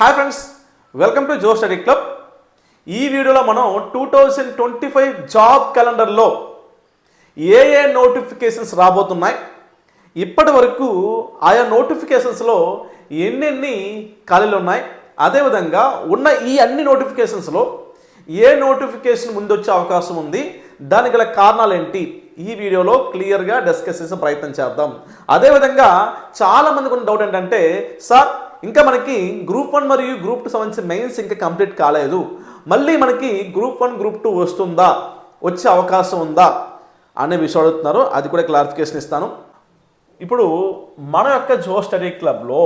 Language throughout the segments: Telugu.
Hi friends welcome to Jo study club ఈ వీడియోలో మనం two thousand twenty five job క్యాలెండర్లో ఏ ఏ నోటిఫికేషన్స్ రాబోతున్నాయి. ఇప్పటి వరకు ఆయా నోటిఫికేషన్స్లో ఎన్నెన్ని ఖాళీలు ఉన్నాయి అదేవిధంగా ఉన్న ఈ అన్ని నోటిఫికేషన్స్లో ఏ నోటిఫికేషన్ ముందు వచ్చే అవకాశం ఉంది దానికి గల కారణాలు ఏంటి ఈ వీడియోలో క్లియర్గా డిస్కస్ చేసే ప్రయత్నం చేద్దాం. అదేవిధంగా చాలా మందికి ఉన్న డౌట్ ఏంటంటే సార్ ఇంకా మనకి గ్రూప్ వన్ మరియు గ్రూప్ టూ సంబంధించిన మెయిన్స్ ఇంకా కంప్లీట్ కాలేదు. మళ్ళీ మనకి గ్రూప్ వన్ గ్రూప్ టూ వస్తుందా? వచ్చే అవకాశం ఉందా? అనే విషయం అడుగుతున్నారు. అది కూడా క్లారిఫికేషన్ ఇస్తాను. ఇప్పుడు మన యొక్క జో స్టడీ క్లబ్లో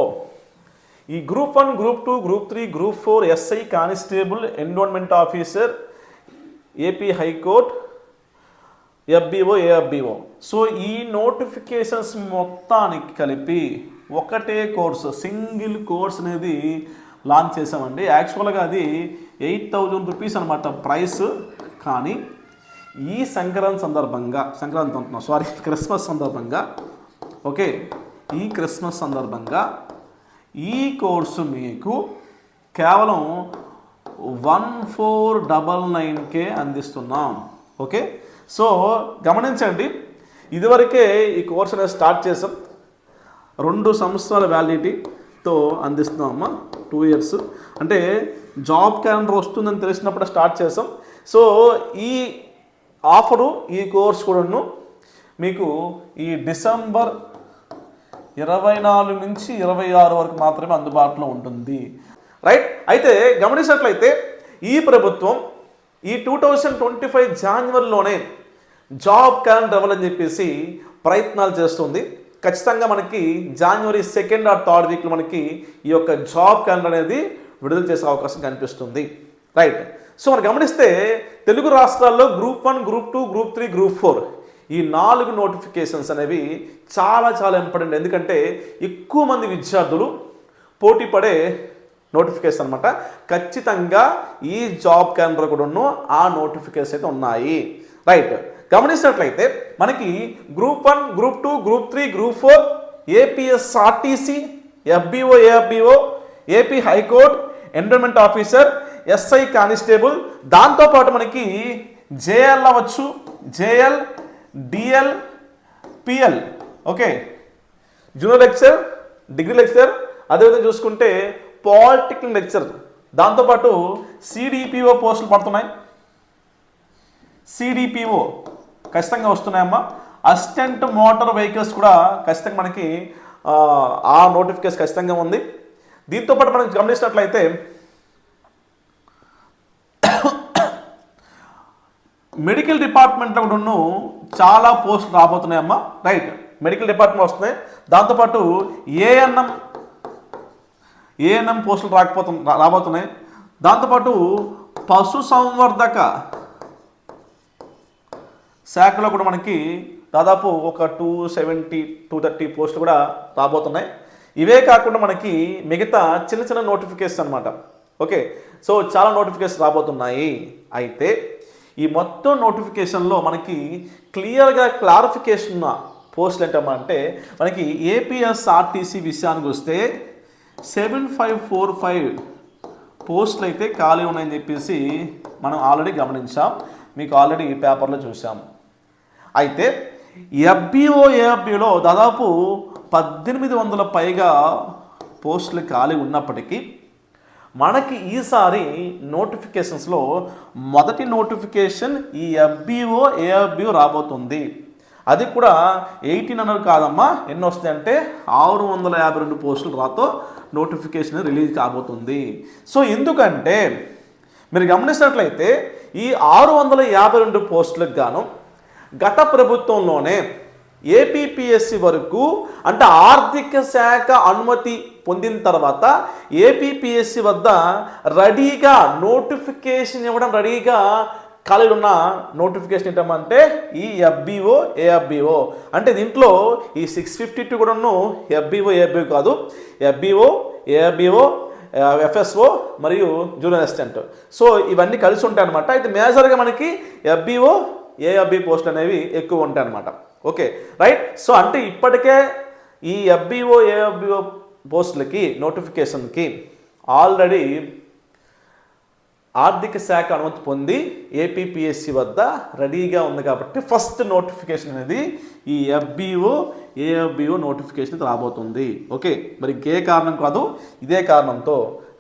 ఈ group one group two group three group four SI constable environment officer AP high court FBO AFBO. So ఈ నోటిఫికేషన్స్ మొత్తానికి కలిపి ఒకటే కోర్సు సింగిల్ కోర్స్ అనేది లాంచ్ చేసామండి యాక్చువల్గా అది ఎయిట్ థౌజండ్ రూపీస్ అనమాట ప్రైస్. కానీ ఈ సంక్రాంతి సందర్భంగా సంక్రాంతి అంటున్నాం సారీ క్రిస్మస్ సందర్భంగా ఓకే ఈ క్రిస్మస్ సందర్భంగా ఈ కోర్సు మీకు కేవలం వన్ ఫోర్ డబల్ నైన్కే అందిస్తున్నాం. ఓకే? సో గమనించండి ఇదివరకే ఈ కోర్స్ అనేది స్టార్ట్ చేసాం. రెండు సంవత్సరాల వ్యాలిడిటీతో అందిస్తున్నామమ్మా టూ ఇయర్స్ అంటే జాబ్ క్యాలెండర్ వస్తుందని తెలిసినప్పుడు స్టార్ట్ చేసాం సో ఈ ఆఫరు ఈ కోర్స్ కూడాను మీకు ఈ డిసెంబర్ ఇరవై నాలుగు నుంచి ఇరవై ఆరు వరకు మాత్రమే అందుబాటులో ఉంటుంది. రైట్ అయితే గమనించినట్లయితే ఈ ప్రభుత్వం ఈ టూ థౌజండ్ ట్వంటీ ఫైవ్ జాన్వరిలోనే జాబ్ క్యాలెండర్ ఇవ్వాలని చెప్పేసి ప్రయత్నాలు చేస్తుంది. ఖచ్చితంగా మనకి జనవరి సెకండ్ ఆర్ థర్డ్ వీక్లో మనకి ఈ యొక్క జాబ్ క్యాలెండర్ అనేది విడుదల చేసే అవకాశం కనిపిస్తుంది. రైట్ సో మనం గమనిస్తే తెలుగు రాష్ట్రాల్లో group one group two group three group four ఈ నాలుగు నోటిఫికేషన్స్ అనేవి చాలా చాలా ఇంపార్టెంట్ ఎందుకంటే ఎక్కువ మంది విద్యార్థులు పోటీ పడే నోటిఫికేషన్ అనమాట ఖచ్చితంగా ఈ జాబ్ క్యాలెండర్ ఉన్న ఆ నోటిఫికేషన్ అయితే ఉన్నాయి. రైట్ గమనించినట్లయితే మనకి group one group two group three group four APS RTC FBO AFBO AP high court environment officer SI constable దాంతోపాటు మనకి జేఎల్ అవ్వచ్చు JL DL PL okay junior lecture degree lecture అదేవిధంగా చూసుకుంటే పాలిటెక్నిక్ లెక్చర్ దాంతోపాటు సిడిపిఓ పోస్టులు పడుతున్నాయి. సిడిపిఓ ఖచ్చితంగా వస్తున్నాయమ్మా. అసిస్టెంట్ మోటార్ వెహికల్స్ కూడా ఖచ్చితంగా మనకి ఆ, నోటిఫికేషన్ ఖచ్చితంగా ఉంది. దీంతోపాటు మనం గమనించినట్లయితే మెడికల్ డిపార్ట్మెంట్లో కూడా చాలా పోస్టులు రాబోతున్నాయమ్మా. రైట్ మెడికల్ డిపార్ట్మెంట్ వస్తున్నాయి. దాంతోపాటు ఏఎన్ఎం ఏఎన్ఎం పోస్టులు రాకపోతు రాబోతున్నాయి. దాంతోపాటు పశు సంవర్ధక శాఖలో కూడా మనకి దాదాపు ఒక టూ సెవెంటీ టూ థర్టీ పోస్టులు కూడా రాబోతున్నాయి. ఇవే కాకుండా మనకి మిగతా చిన్న చిన్న నోటిఫికేషన్ అనమాట ఓకే సో చాలా నోటిఫికేషన్ రాబోతున్నాయి. అయితే ఈ మొత్తం నోటిఫికేషన్లో మనకి క్లియర్గా క్లారిఫికేషన్ ఉన్న పోస్టులు ఏంటమ్మా అంటే మనకి ఏపీఎస్ఆర్టీసీ విషయానికి వస్తే సెవెన్ ఫైవ్ ఫోర్ ఫైవ్ పోస్టులు అయితే ఖాళీ ఉన్నాయని చెప్పేసి మనం ఆల్రెడీ గమనించాం. మీకు ఆల్రెడీ ఈ పేపర్లో చూసాము అయితే ఎఫ్బిఓ ఏఎఫ్బిలో దాదాపు పద్దెనిమిది వందల పైగా పోస్టులు ఖాళీ ఉన్నప్పటికీ మనకి ఈసారి నోటిఫికేషన్స్లో మొదటి నోటిఫికేషన్ ఈ ఎఫ్బిఓ ఏఎఫ్బిఓ రాబోతుంది. అది కూడా ఎయిటీన్ అన్నర్ కాదమ్మా. ఎన్ని వస్తాయంటే ఆరు వందల యాభై రెండు పోస్టులు రాతో నోటిఫికేషన్ రిలీజ్ కాబోతుంది. సో ఎందుకంటే మీరు గమనించినట్లయితే ఈ ఆరు వందల యాభై రెండు పోస్టులకు గాను గత ప్రభుత్వంలోనే ఏపీపీఎస్సి వరకు అంటే ఆర్థిక శాఖ అనుమతి పొందిన తర్వాత ఏపీపీఎస్సి వద్ద రెడీగా నోటిఫికేషన్ ఇవ్వడం రెడీగా ఖాళీలు ఉన్న నోటిఫికేషన్ ఏంటంటే ఈ ఎఫ్బిఓ ఏఎఫ్బిఓ అంటే దీంట్లో ఈ సిక్స్ ఫిఫ్టీ టూ కూడాను ఎఫ్బిఓ ఏఎఫ్బిఓ కాదు. ఎఫ్బిఓ ఏఎఫ్బిఓ ఎఫ్ఎస్ఓ మరియు జూనియర్ అసిస్టెంట్. సో ఇవన్నీ కలిసి ఉంటాయి అనమాట అయితే మేజర్గా మనకి ఎఫ్బిఓ ఏఎఫ్బి పోస్టులు అనేవి ఎక్కువ ఉంటాయి అనమాట ఓకే రైట్ సో అంటే ఇప్పటికే ఈ ఎఫ్బిఓ ఏఎఫ్బిఓ పోస్టులకి నోటిఫికేషన్కి ఆల్రెడీ ఆర్థిక శాఖ అనుమతి పొంది ఏపీపీఎస్సి వద్ద రెడీగా ఉంది కాబట్టి ఫస్ట్ నోటిఫికేషన్ అనేది ఈ ఎఫ్బిఓ ఏఎఫ్బిఓ నోటిఫికేషన్ రాబోతుంది. ఓకే మరి ఇంకే కారణం కాదు ఇదే కారణంతో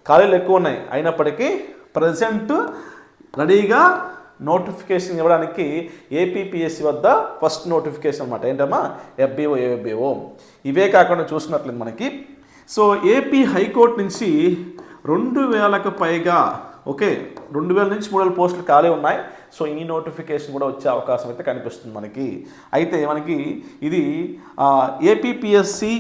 ఖాళీలు ఎక్కువ ఉన్నాయి. అయినప్పటికీ ప్రజెంట్ రెడీగా నోటిఫికేషన్ ఇవ్వడానికి ఏపీపీఎస్సి వద్ద ఫస్ట్ నోటిఫికేషన్ అనమాట ఏంటమ్మా? ఎఫ్బిఓ ఏఎఫ్బిఓ ఇవే కాకుండా చూసినట్లేదు మనకి. సో ఏపీ హైకోర్టు నుంచి రెండు వేలకు పైగా ఓకే రెండు వేల నుంచి మూడు వేల పోస్టులు ఖాళీ ఉన్నాయి. సో ఈ నోటిఫికేషన్ కూడా వచ్చే అవకాశం అయితే కనిపిస్తుంది మనకి. అయితే మనకి ఇది ఏపీపీఎస్సి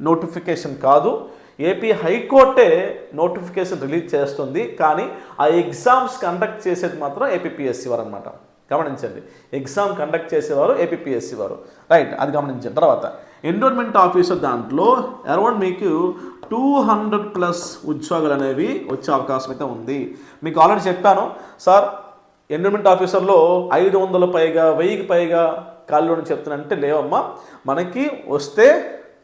నోటిఫికేషన్ కాదు. ఏపీ హైకోర్టే నోటిఫికేషన్ రిలీజ్ చేస్తుంది కానీ ఆ ఎగ్జామ్స్ కండక్ట్ చేసేది మాత్రం ఏపీపీఎస్సీ వారు అనమాట గమనించండి. ఎగ్జామ్ కండక్ట్ చేసేవారు ఏపీపీఎస్సీ వారు. రైట్ అది గమనించండి. తర్వాత ఎండోర్మెంట్ ఆఫీసర్ దాంట్లో అరౌండ్ మీకు టూ హండ్రెడ్ ప్లస్ ఉద్యోగాలు అనేవి వచ్చే అవకాశం అయితే ఉంది. మీకు ఆల్రెడీ చెప్పాను సార్ ఎన్విరాన్మెంట్ ఆఫీసర్లో ఐదు వందల పైగా వెయ్యికి పైగా ఖాళీలు అంటే లేవమ్మా. మనకి వస్తే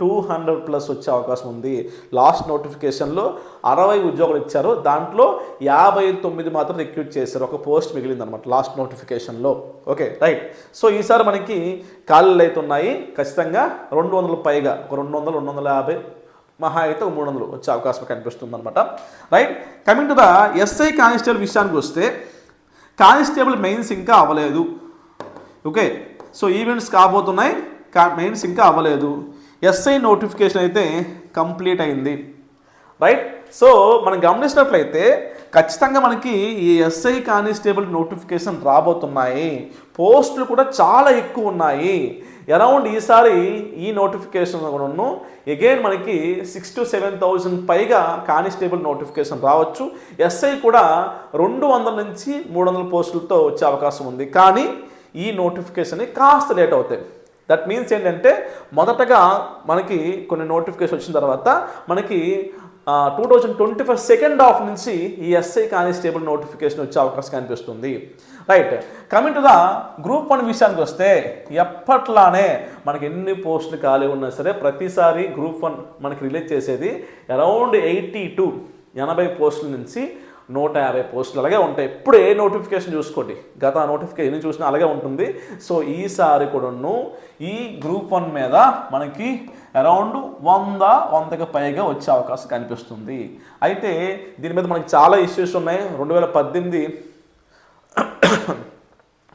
టూ హండ్రెడ్ ప్లస్ వచ్చే అవకాశం ఉంది. లాస్ట్ నోటిఫికేషన్లో అరవై ఉద్యోగాలు ఇచ్చారు. దాంట్లో యాభై తొమ్మిది మాత్రం రిక్రూట్ చేశారు. ఒక పోస్ట్ మిగిలింది అనమాట లాస్ట్ నోటిఫికేషన్లో. Okay right. సో ఈసారి మనకి ఖాళీలు అయితే ఉన్నాయి. ఖచ్చితంగా రెండు వందల పైగా ఒక రెండు వందలు రెండు వందల యాభై మహా అయితే ఒక మూడు వందలు వచ్చే అవకాశం కనిపిస్తుంది అనమాట right coming to the SI constable విషయానికి వస్తే కానిస్టేబుల్ మెయిన్స్ ఇంకా అవ్వలేదు. ఓకే సో ఈవెంట్స్ కాబోతున్నాయి. కా మెయిన్స్ ఇంకా అవ్వలేదు. ఎస్ఐ నోటిఫికేషన్ అయితే కంప్లీట్ అయింది. రైట్ సో మనం గమనించినట్లయితే ఖచ్చితంగా మనకి ఈ ఎస్ఐ కానిస్టేబుల్ నోటిఫికేషన్ రాబోతున్నాయి. పోస్టులు కూడా చాలా ఎక్కువ ఉన్నాయి. అరౌండ్ ఈసారి ఈ నోటిఫికేషన్ కూడాను ఎగైన్ మనకి సిక్స్ టు సెవెన్ థౌజండ్ పైగా కానిస్టేబుల్ నోటిఫికేషన్ రావచ్చు. ఎస్ఐ కూడా రెండు వందల నుంచి మూడు వందల పోస్టులతో వచ్చే అవకాశం ఉంది. కానీ ఈ నోటిఫికేషన్ కాస్త లేట్ అవుతాయి. దట్ మీన్స్ ఏంటంటే మొదటగా మనకి కొన్ని నోటిఫికేషన్ వచ్చిన తర్వాత మనకి two thousand twenty five second half నుంచి ఈ ఎస్ఐ కానిస్టేబుల్ నోటిఫికేషన్ వచ్చే అవకాశం కనిపిస్తుంది. Right coming to the group one విషయానికి వస్తే ఎప్పట్లానే మనకి ఎన్ని పోస్టులు ఖాళీ ఉన్నా సరే ప్రతిసారి గ్రూప్ వన్ మనకి రిలీజ్ చేసేది అరౌండ్ ఎయిటీ టు ఎనభై పోస్టుల నుంచి నూట యాభై పోస్టులు అలాగే ఉంటాయి. ఇప్పుడు ఏ నోటిఫికేషన్ చూసుకోండి. గత నోటిఫికేషన్ చూసినా అలాగే ఉంటుంది. సో ఈసారి కూడాను ఈ గ్రూప్ వన్ మీద మనకి అరౌండ్ వంద వందకు పైగా వచ్చే అవకాశం కనిపిస్తుంది. అయితే దీని మీద మనకి చాలా ఇష్యూస్ ఉన్నాయి. రెండు వేల పద్దెనిమిది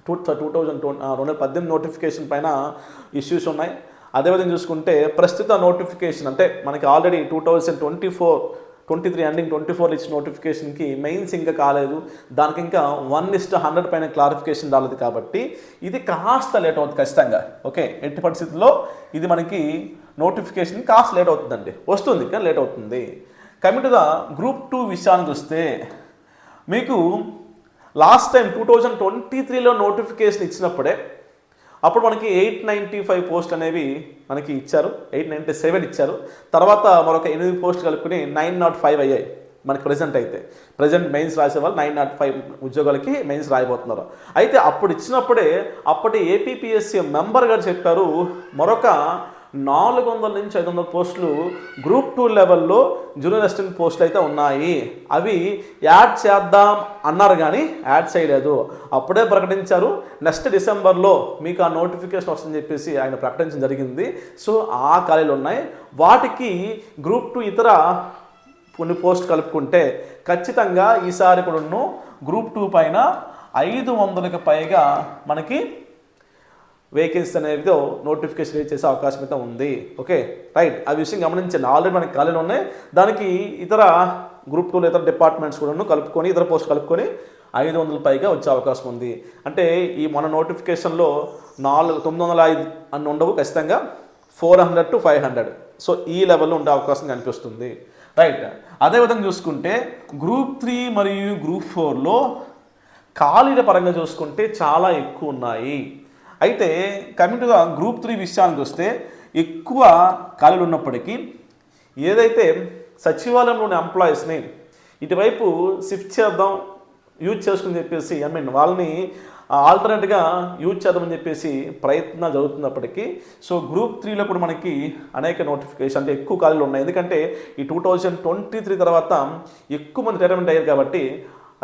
టూ టూ థౌజండ్ ట్వంటీ రెండు వేల పద్దెనిమిది నోటిఫికేషన్ పైన ఇష్యూస్ ఉన్నాయి. అదేవిధంగా చూసుకుంటే ప్రస్తుత నోటిఫికేషన్ అంటే మనకి already two thousand twenty four twenty three ending twenty four ఇచ్చిన నోటిఫికేషన్కి మెయిన్స్ ఇంకా కాలేదు. దానికి ఇంకా వన్ ఇస్ట్ హండ్రెడ్ పైన క్లారిఫికేషన్ రాలేదు కాబట్టి ఇది కాస్త లేట్ అవుతుంది ఖచ్చితంగా. ఓకే? ఎట్టి పరిస్థితుల్లో ఇది మనకి నోటిఫికేషన్ కాస్త లేట్ అవుతుందండి. వస్తుంది కానీ లేట్ అవుతుంది. కమింగ్ ద గ్రూప్ టూ విషయానికి వస్తే మీకు last time two thousand twenty త్రీలో నోటిఫికేషన్ ఇచ్చినప్పుడే అప్పుడు మనకి ఎయిట్ నైంటీ ఫైవ్ పోస్ట్ అనేవి మనకి ఇచ్చారు. ఎయిట్ నైంటీ సెవెన్ ఇచ్చారు. తర్వాత మరొక ఎనిమిది పోస్ట్ కలుపుకుని నైన్ నాట్ ఫైవ్ అయ్యాయి మనకి ప్రజెంట్ అయితే. ప్రజెంట్ మెయిన్స్ రాసే వాళ్ళు నైన్ నాట్ ఫైవ్ ఉద్యోగాలకి మెయిన్స్ రాయబోతున్నారు. అయితే అప్పుడు ఇచ్చినప్పుడే అప్పటి ఏపీపీఎస్సీ మెంబర్ గారు చెప్పారు మరొక నాలుగు వందల నుంచి ఐదు వందల పోస్టులు గ్రూప్ టూ లెవెల్లో జూనియర్ అసిస్టెంట్ పోస్టులు అయితే ఉన్నాయి. అవి యాడ్ చేద్దాం అన్నారు కానీ యాడ్ చేయలేదు. అప్పుడే ప్రకటించారు. నెక్స్ట్ డిసెంబర్లో మీకు ఆ నోటిఫికేషన్ వస్తుందని చెప్పేసి ఆయన ప్రకటించడం జరిగింది. సో ఆ ఖాళీలు ఉన్నాయి. వాటికి గ్రూప్ టూ ఇతర కొన్ని పోస్ట్ కలుపుకుంటే ఖచ్చితంగా ఈసారి కూడా గ్రూప్ టూ పైన ఐదు వందలకు పైగా మనకి వేకెన్సీ అనేది నోటిఫికేషన్ చేసే అవకాశం అయితే ఉంది. ఓకే రైట్ ఆ విషయం గమనించండి. ఆల్రెడీ మనకి ఖాళీలు ఉన్నాయి. దానికి ఇతర గ్రూప్ టూలో ఇతర డిపార్ట్మెంట్స్ కూడా కలుపుకొని ఇతర పోస్ట్ కలుపుకొని ఐదు వందల పైగా వచ్చే అవకాశం ఉంది. అంటే ఈ మన నోటిఫికేషన్లో నాలుగు తొమ్మిది వందల ఐదు అన్ని ఉండవు ఖచ్చితంగా. Four hundred to five hundred so ఈ లెవెల్లో ఉండే అవకాశం కనిపిస్తుంది. రైట్ అదేవిధంగా చూసుకుంటే గ్రూప్ త్రీ మరియు గ్రూప్ ఫోర్లో ఖాళీల పరంగా చూసుకుంటే చాలా ఎక్కువ ఉన్నాయి. అయితే కమిటీగా గ్రూప్ త్రీ విషయానికి వస్తే ఎక్కువ ఖాళీలు ఉన్నప్పటికీ ఏదైతే సచివాలయంలోని ఎంప్లాయీస్ని ఇటువైపు షిఫ్ట్ చేద్దాం యూజ్ చేసుకుని చెప్పేసి ఐ మీన్ వాళ్ళని ఆల్టర్నేట్గా యూజ్ చేద్దామని చెప్పేసి ప్రయత్నం జరుగుతున్నప్పటికీ సో గ్రూప్ త్రీలో కూడా మనకి అనేక నోటిఫికేషన్ అంటే ఎక్కువ ఖాళీలు ఉన్నాయి. ఎందుకంటే ఈ టూ థౌజండ్ ట్వంటీ త్రీ తర్వాత ఎక్కువ మంది రిటైర్మెంట్ అయ్యారు కాబట్టి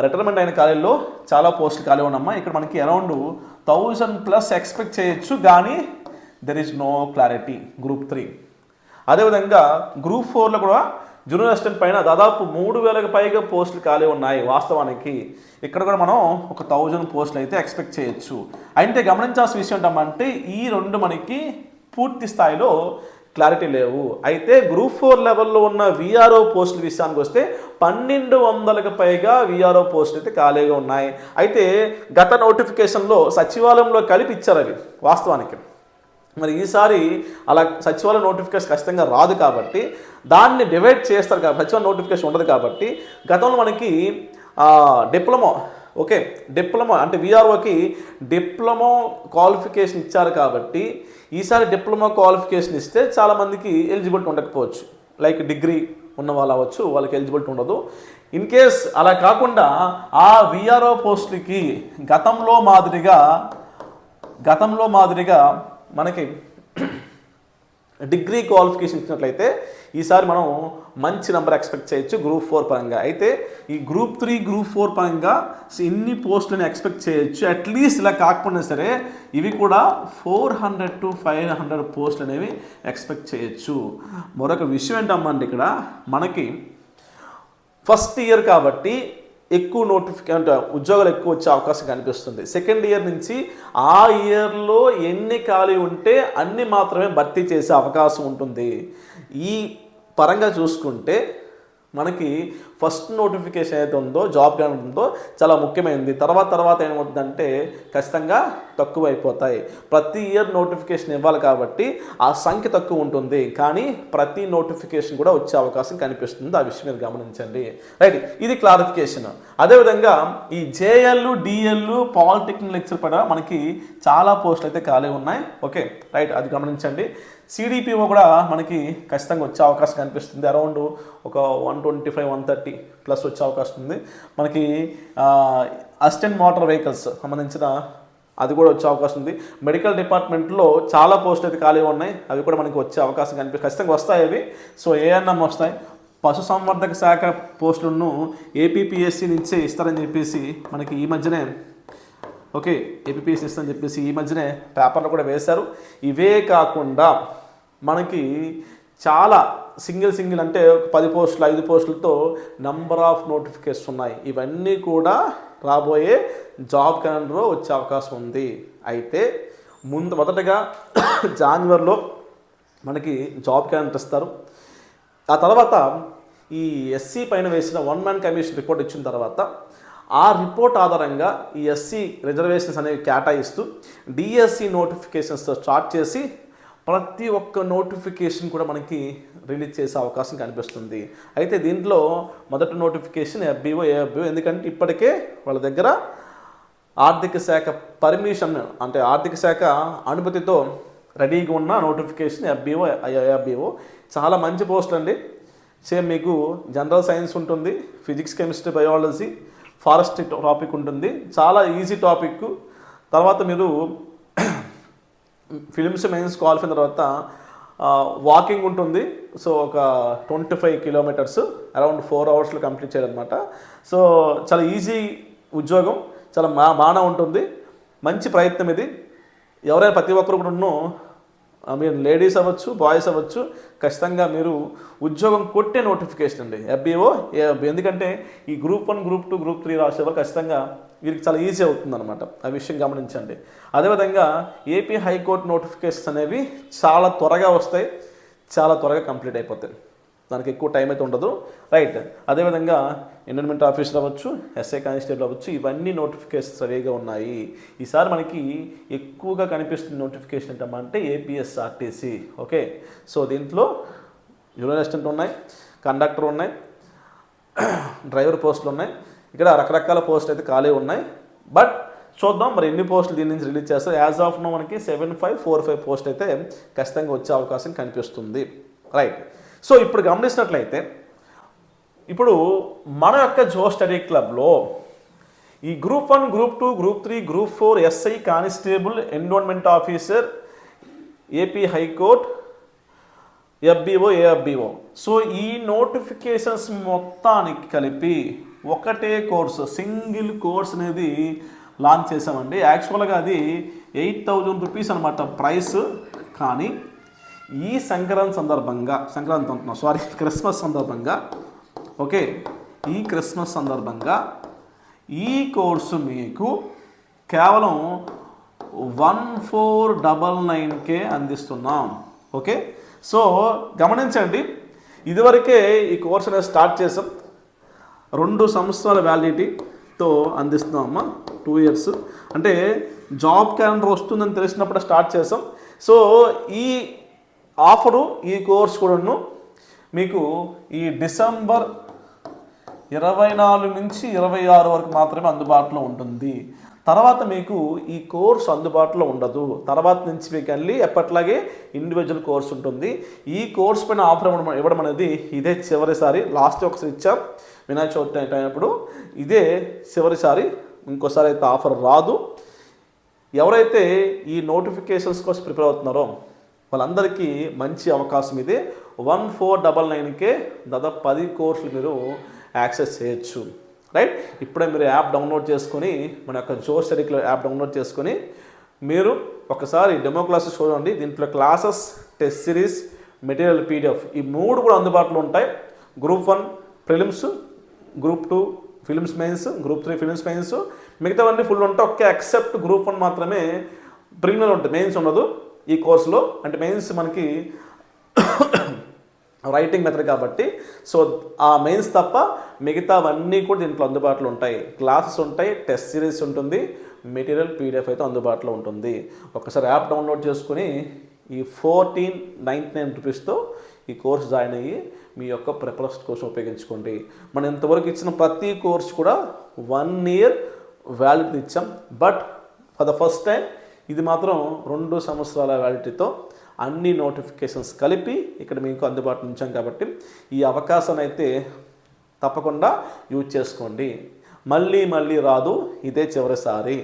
రిటైర్మెంట్ అయిన కాలేజీలో చాలా పోస్టులు ఖాళీ ఉన్నమ్మా ఇక్కడ మనకి అరౌండ్ థౌజండ్ ప్లస్ ఎక్స్పెక్ట్ చేయొచ్చు కానీ there is no clarity group three అదేవిధంగా గ్రూప్ ఫోర్లో కూడా జూనియర్ అసిస్టెంట్ పైన దాదాపు మూడు వేలకు పైగా పోస్టులు ఖాళీ ఉన్నాయి వాస్తవానికి. ఇక్కడ కూడా మనం ఒక థౌజండ్ పోస్టులు అయితే ఎక్స్పెక్ట్ చేయొచ్చు. అయితే గమనించాల్సిన విషయం ఏంటంటే ఈ రెండు మనకి పూర్తి స్థాయిలో క్లారిటీ లేవు. అయితే గ్రూప్ ఫోర్ లెవెల్లో ఉన్న విఆర్ఓ పోస్టుల విషయానికి వస్తే పన్నెండు వందలకు పైగా విఆర్ఓ పోస్టులు అయితే ఖాళీగా ఉన్నాయి. అయితే గత నోటిఫికేషన్లో సచివాలయంలో కలిపి ఇచ్చారు అవి వాస్తవానికి. మరి ఈసారి అలా సచివాలయ నోటిఫికేషన్ ఖచ్చితంగా రాదు కాబట్టి దాన్ని డివైడ్ చేస్తారు కాబట్టి సచివాలయ నోటిఫికేషన్ ఉండదు కాబట్టి గతంలో మనకి డిప్లొమా ఓకే డిప్లొమా అంటే విఆర్ఓకి డిప్లొమా క్వాలిఫికేషన్ ఇచ్చారు కాబట్టి ఈసారి డిప్లొమా క్వాలిఫికేషన్ ఇస్తే చాలామందికి ఎలిజిబిలిటీ ఉండకపోవచ్చు. లైక్ డిగ్రీ ఉన్న వాళ్ళు అవ్వచ్చు వాళ్ళకి ఎలిజిబిలిటీ ఉండదు. ఇన్ కేస్ అలా కాకుండా ఆ విఆర్ఓ పోస్టులకి గతంలో మాదిరిగా గతంలో మాదిరిగా మనకి డిగ్రీ క్వాలిఫికేషన్ ఇచ్చినట్లయితే ఈసారి మనం మంచి నెంబర్ ఎక్స్పెక్ట్ చేయొచ్చు గ్రూప్ ఫోర్ పరంగా. అయితే ఈ గ్రూప్ త్రీ గ్రూప్ ఫోర్ పరంగా ఇన్ని పోస్టులను ఎక్స్పెక్ట్ చేయొచ్చు. అట్లీస్ట్ ఇలా కాకపోయినా సరే ఇవి కూడా four hundred to five hundred పోస్టులు అనేవి ఎక్స్పెక్ట్ చేయొచ్చు. మరొక విషయం ఏంటమ్మండి ఇక్కడ? మనకి ఫస్ట్ ఇయర్ కాబట్టి ఎక్కువ నోటిఫికే అంటే ఉద్యోగాలు ఎక్కువ వచ్చే అవకాశం కనిపిస్తుంది. సెకండ్ ఇయర్ నుంచి ఆ ఇయర్లో ఎన్ని ఖాళీ ఉంటే అన్ని మాత్రమే భర్తీ చేసే అవకాశం ఉంటుంది. ఈ పరంగా చూసుకుంటే మనకి ఫస్ట్ నోటిఫికేషన్ అయితే ఉందో జాబ్ గ్రాంట్ ఉందో చాలా ముఖ్యమైనది. తర్వాత తర్వాత ఏమవుతుందంటే ఖచ్చితంగా తక్కువ అయిపోతాయి ప్రతి ఇయర్ నోటిఫికేషన్ ఇవ్వాలి కాబట్టి ఆ సంఖ్య తక్కువ ఉంటుంది. కానీ ప్రతి నోటిఫికేషన్ కూడా వచ్చే అవకాశం కనిపిస్తుంది. ఆ విషయం మీరు గమనించండి. రైట్ ఇది క్లారిఫికేషన్ అదేవిధంగా ఈ జేఎల్ డిఎల్ పాలిటెక్నిక్ లెక్చర్ పైన మనకి చాలా పోస్టులు అయితే ఖాళీ ఉన్నాయి. ఓకే రైట్ అది గమనించండి. సిడిపిఓ కూడా మనకి ఖచ్చితంగా వచ్చే అవకాశం కనిపిస్తుంది. అరౌండ్ ఒక one twenty five one thirty plus వచ్చే అవకాశం ఉంది. మనకి అసిస్టెంట్ మోటార్ వెహికల్స్ సంబంధించిన అది కూడా వచ్చే అవకాశం ఉంది. మెడికల్ డిపార్ట్మెంట్లో చాలా పోస్టులు అయితే ఖాళీ ఉన్నాయి. అవి కూడా మనకి వచ్చే అవకాశం కనిపి ఖచ్చితంగా వస్తాయి అవి. సో ఏఎన్ఎం వస్తాయి. పశు సంవర్ధక శాఖ పోస్టులను ఏపీపీఎస్సీ నుంచే ఇస్తారని చెప్పేసి మనకి ఈ మధ్యనే ఓకే ఏపీపీఎస్సీ ఇస్తారని చెప్పేసి ఈ మధ్యనే పేపర్లో కూడా వేశారు. ఇవే కాకుండా మనకి చాలా సింగిల్ సింగిల్ అంటే ఒక పది పోస్టులు ఐదు పోస్టులతో నంబర్ ఆఫ్ నోటిఫికేషన్ ఉన్నాయి. ఇవన్నీ కూడా రాబోయే జాబ్ క్యాలెండర్లో వచ్చే అవకాశం ఉంది. అయితే ముందు మొదటగా జాన్వరిలో మనకి జాబ్ క్యాలెండర్ ఇస్తారు. ఆ తర్వాత ఈ ఎస్సీ పైన వేసిన వన్ మ్యాన్ కమిషన్ రిపోర్ట్ ఇచ్చిన తర్వాత ఆ రిపోర్ట్ ఆధారంగా ఈ ఎస్సీ రిజర్వేషన్స్ అనేవి కేటాయిస్తూ డిఎస్సి నోటిఫికేషన్స్తో స్టార్ట్ చేసి ప్రతి ఒక్క నోటిఫికేషన్ కూడా మనకి రిలీజ్ చేసే అవకాశం కనిపిస్తుంది. అయితే దీంట్లో మొదటి నోటిఫికేషన్ ఎఫ్బిఓ ఏఎఫ్బిఓ ఎందుకంటే ఇప్పటికే వాళ్ళ దగ్గర ఆర్థిక శాఖ పర్మిషన్ అంటే ఆర్థిక శాఖ అనుమతితో రెడీగా ఉన్న నోటిఫికేషన్ ఎఫ్బిఓ ఐఎఫ్బిఓ చాలా మంచి పోస్ట్ అండి. సేమ్ మీకు జనరల్ సైన్స్ ఉంటుంది physics chemistry biology forest topic ఉంటుంది. చాలా ఈజీ టాపిక్. తర్వాత మీరు ఫిలిమ్స్ మెయిన్స్ క్వాలిఫై తర్వాత వాకింగ్ ఉంటుంది. సో ఒక twenty five kilometres around four అవర్స్లో కంప్లీట్ చేయాలన్నమాట. సో చాలా ఈజీ ఉద్యోగం చాలా మా బాగా ఉంటుంది. మంచి ప్రయత్నం ఇది. ఎవరైనా ప్రతి ఒక్కరు కూడా మీరు లేడీస్ అవ్వచ్చు బాయ్స్ అవ్వచ్చు ఖచ్చితంగా మీరు ఉద్యోగం కొట్టే నోటిఫికేషన్ అండి. ఎఫ్బిఓ ఎందుకంటే ఈ group one group two group three రాసే వాళ్ళు ఖచ్చితంగా వీరికి చాలా ఈజీ అవుతుందన్నమాట. ఆ విషయం గమనించండి. అదేవిధంగా ఏపీ హైకోర్టు నోటిఫికేషన్స్ అనేవి చాలా త్వరగా వస్తాయి చాలా త్వరగా కంప్లీట్ అయిపోతాయి. దానికి ఎక్కువ టైం అయితే ఉండదు. రైట్. అదేవిధంగా ఎన్విరాన్మెంట్ ఆఫీసర్ అవ్వచ్చు ఎస్ఐ కానిస్టేబుల్ అవ్వచ్చు ఇవన్నీ నోటిఫికేషన్స్ రెడీగా ఉన్నాయి. ఈసారి మనకి ఎక్కువగా కనిపిస్తున్న నోటిఫికేషన్ ఏంటంటే ఏపీఎస్ఆర్టీసీ ఓకే? సో దీంట్లో జూనియర్ అసిస్టెంట్ ఉన్నాయి కండక్టర్ ఉన్నాయి డ్రైవర్ పోస్టులు ఉన్నాయి. ఇక్కడ రకరకాల పోస్టులు అయితే ఖాళీ ఉన్నాయి. బట్ చూద్దాం మరి ఎన్ని పోస్టులు దీని నుంచి రిలీజ్ చేస్తారు. యాజ్ ఆఫ్ నో మనకి seven five four five post అయితే ఖచ్చితంగా వచ్చే అవకాశం కనిపిస్తుంది. రైట్. సో ఇప్పుడు గమనించినట్లయితే ఇప్పుడు మన యొక్క జో స్టడీ క్లబ్లో ఈ group one group two group three group four SI constable enrolment officer AP high court FBO AFBO. So ఈ నోటిఫికేషన్స్ మొత్తానికి కలిపి ఒకటే కోర్సు సింగిల్ కోర్స్ అనేది లాంచ్ చేసామండి యాక్చువల్గా అది ఎయిట్ థౌజండ్ రూపీస్ అనమాట ప్రైస్. కానీ ఈ సంక్రాంతి సందర్భంగా సంక్రాంతి అంటున్నా సారీ క్రిస్మస్ సందర్భంగా ఓకే ఈ క్రిస్మస్ సందర్భంగా ఈ కోర్సు మీకు కేవలం వన్ ఫోర్ డబల్ నైన్కే అందిస్తున్నాం. ఓకే? సో గమనించండి ఇదివరకే ఈ కోర్స్ అనేది స్టార్ట్ చేసాం. రెండు సంవత్సరాల వ్యాలిడిటీతో అందిస్తున్నాం అమ్మ. టూ ఇయర్స్ అంటే జాబ్ క్యాలెండర్ వస్తుందని తెలిసినప్పుడు స్టార్ట్ చేసాం. సో ఈ ఆఫరు ఈ కోర్స్ కూడాను మీకు ఈ డిసెంబర్ ఇరవై నాలుగు నుంచి ఇరవై ఆరు వరకు మాత్రమే అందుబాటులో ఉంటుంది. తర్వాత మీకు ఈ కోర్స్ అందుబాటులో ఉండదు. తర్వాత నుంచి మీకు వెళ్ళి ఎప్పట్లాగే ఇండివిజువల్ కోర్స్ ఉంటుంది. ఈ కోర్స్ పైన ఆఫర్ ఇవ్వడం ఇవ్వడం అనేది ఇదే చివరిసారి. లాస్ట్ ఒకసారి ఇచ్చాం. వినాయక చవితి అయినప్పుడు ఇదే చివరిసారి ఇంకోసారి అయితే ఆఫర్ రాదు. ఎవరైతే ఈ నోటిఫికేషన్స్ కోసం ప్రిపేర్ అవుతున్నారో వాళ్ళందరికీ మంచి అవకాశం ఇది. వన్ ఫోర్ డబల్ నైన్కే దాదాపు పది కోర్సులు మీరు యాక్సెస్ చేయొచ్చు. రైట్? ఇప్పుడే మీరు యాప్ డౌన్లోడ్ చేసుకొని మన యొక్క జో స్టడీలో యాప్ డౌన్లోడ్ చేసుకొని మీరు ఒకసారి డెమో క్లాసెస్ చూడండి. దీంట్లో classes test series material PDF ఈ మూడు కూడా అందుబాటులో ఉంటాయి. Group one prelims group two prelims mains group three prelims mains. మిగతావన్నీ ఫుల్ ఉంటాయి ఒకే అక్సెప్ట్ గ్రూప్ వన్ మాత్రమే ప్రిమినల్ ఉంటుంది. మెయిన్స్ ఉండదు ఈ కోర్సులో. అంటే మెయిన్స్ మనకి రైటింగ్ మెథడ్ కాబట్టి. సో ఆ మెయిన్స్ తప్ప మిగతావన్నీ కూడా దీంట్లో అందుబాటులో ఉంటాయి. క్లాసెస్ ఉంటాయి టెస్ట్ సిరీస్ ఉంటుంది మెటీరియల్ పీడిఎఫ్ అయితే అందుబాటులో ఉంటుంది. ఒకసారి యాప్ డౌన్లోడ్ చేసుకుని ఈ ఫోర్టీన్ నైంటీ నైన్ రూపీస్తో ఈ కోర్స్ జాయిన్ అయ్యి మీ యొక్క ప్రిపరేషన్ కోసం ఉపయోగించుకోండి. మనం ఇంతవరకు ఇచ్చిన ప్రతి కోర్స్ కూడా వన్ ఇయర్ వ్యాలిడిటీ ఇచ్చాం. But for the first time ఇది మాత్రం రెండు సంవత్సరాల వ్యాలిడిటీతో అన్ని నోటిఫికేషన్స్ కలిపి ఇక్కడ మీకు అందుబాటులో ఉంచాం కాబట్టి ఈ అవకాశాన్ని అయితే తప్పకుండా యూజ్ చేసుకోండి. మళ్ళీ మళ్ళీ రాదు ఇదే చివరిసారి.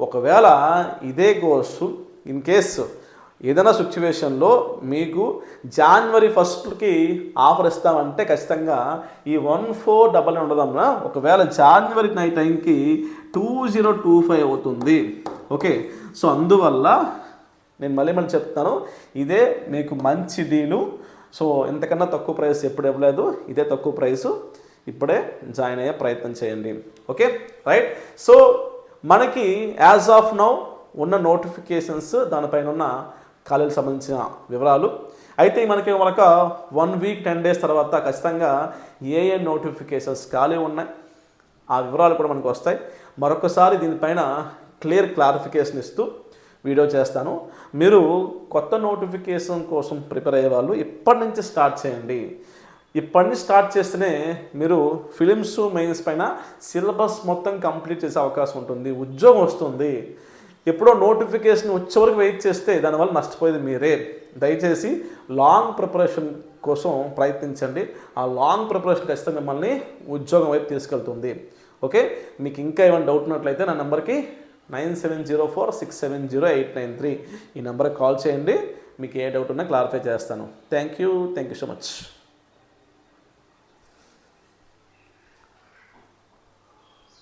ఒకవేళ ఇదే కోర్సు ఇన్ కేసు ఏదైనా సిచ్యువేషన్లో మీకు జాన్వరి ఫస్ట్కి ఆఫర్ ఇస్తామంటే ఖచ్చితంగా ఈ వన్ ఫోర్ డబల్ ఉండదమ్మా ఒకవేళ జనవరి నైట్ టైంకి టూ జీరో టూ ఫైవ్ అవుతుంది. ఓకే సో అందువల్ల నేను మళ్ళీ మళ్ళీ చెప్తాను. ఇదే మీకు మంచి డీలు సో ఇంతకన్నా తక్కువ ప్రైస్ ఎప్పుడు ఇవ్వలేదు. ఇదే తక్కువ ప్రైసు ఇప్పుడే జాయిన్ అయ్యే ప్రయత్నం చేయండి. ఓకే రైట్ సో మనకి యాజ్ ఆఫ్ నౌ ఉన్న నోటిఫికేషన్స్ దానిపైన ఉన్న ఖాళీలకు సంబంధించిన వివరాలు. అయితే మనకి మనక వన్ వీక్ టెన్ డేస్ తర్వాత ఖచ్చితంగా ఏ ఏ నోటిఫికేషన్స్ ఖాళీ ఉన్నాయి. ఆ వివరాలు కూడా మనకు వస్తాయి. మరొకసారి దీనిపైన క్లియర్ క్లారిఫికేషన్ ఇస్తూ వీడియో చేస్తాను. మీరు కొత్త నోటిఫికేషన్ కోసం ప్రిపేర్ అయ్యే వాళ్ళు ఇప్పటి నుంచి స్టార్ట్ చేయండి. ఇప్పటి నుంచి స్టార్ట్ చేస్తేనే మీరు ఫిలిమ్స్ మెయిన్స్ పైన సిలబస్ మొత్తం కంప్లీట్ చేసే అవకాశం ఉంటుంది. ఉద్యోగం వస్తుంది. ఎప్పుడో నోటిఫికేషన్ వచ్చే వరకు వెయిట్ చేస్తే దానివల్ల నష్టపోయేది మీరే. దయచేసి లాంగ్ ప్రిపరేషన్ కోసం ప్రయత్నించండి. ఆ లాంగ్ ప్రిపరేషన్ ఖచ్చితంగా మిమ్మల్ని ఉద్యోగం వైపు తీసుకెళ్తుంది. ఓకే? మీకు ఇంకా ఏమైనా డౌట్ ఉన్నట్లయితే నా నెంబర్కి nine seven zero four six seven zero eight nine three ఈ నెంబర్కి కాల్ చేయండి. మీకు ఏ డౌట్ ఉన్నా క్లారిఫై చేస్తాను. Thank you. Thank you so much.